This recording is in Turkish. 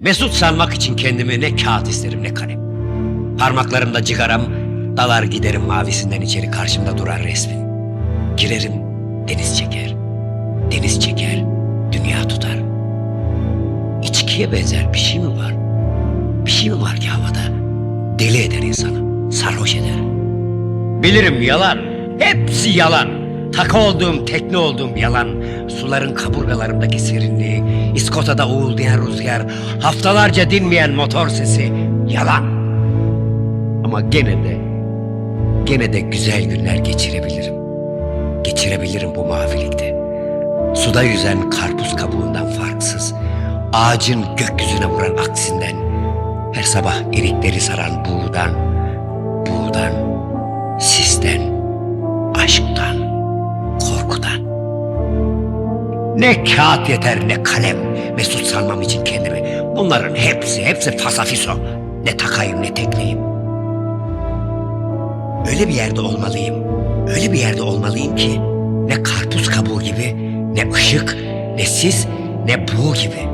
Mesut sanmak için kendimi ne kağıt isterim ne kalem. Parmaklarımda cigaram, dalar giderim mavisinden içeri karşımda durar resmin. Girerim, deniz çeker. Deniz çeker, dünya tutar. İçkiye benzer bir şey mi var? Bir şey mi var ki havada? Deli eder insanı, sarhoş eder. Bilirim yalan, hepsi yalan. Taka olduğum, tekne olduğum yalan. Suların kaburgalarımdaki serinliği, İskota'da uğuldayan rüzgar, haftalarca dinmeyen motor sesi, yalan. Ama gene de, gene de güzel günler geçirebilirim. Geçirebilirim bu mavilikte. Suda yüzen karpuz kabuğundan farksız, ağacın gökyüzüne vuran aksinden, her sabah erikleri saran buğdan, Ne kağıt yeter ne kalem mesut sanmam için kendimi. Bunların hepsi, hepsi fasafiso. Ne takayım ne tekleyim. Öyle bir yerde olmalıyım, öyle bir yerde olmalıyım ki ne karpuz kabuğu gibi, ne ışık, ne sis, ne buğu gibi.